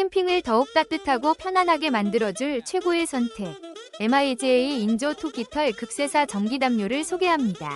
캠핑을 더욱 따뜻하고 편안하게 만들어줄 최고의 선택. MIJ 인조 토끼털 극세사 전기담요를 소개합니다.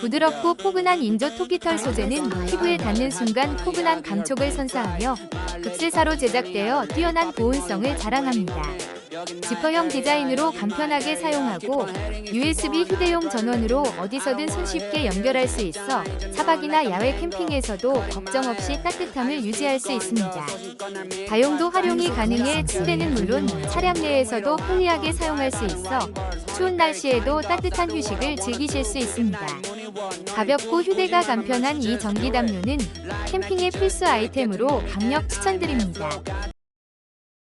부드럽고 포근한 인조 토끼털 소재는 피부에 닿는 순간 포근한 감촉을 선사하며 극세사로 제작되어 뛰어난 보온성을 자랑합니다. 지퍼형 디자인으로 간편하게 사용하고 USB 휴대용 전원으로 어디서든 손쉽게 연결할 수 있어 차박이나 야외 캠핑에서도 걱정 없이 따뜻함을 유지할 수 있습니다. 다용도 활용이 가능해 침대는 물론 차량 내에서도 편리하게 사용할 수 있어 추운 날씨에도 따뜻한 휴식을 즐기실 수 있습니다. 가볍고 휴대가 간편한 이 전기담요는 캠핑의 필수 아이템으로 강력 추천드립니다.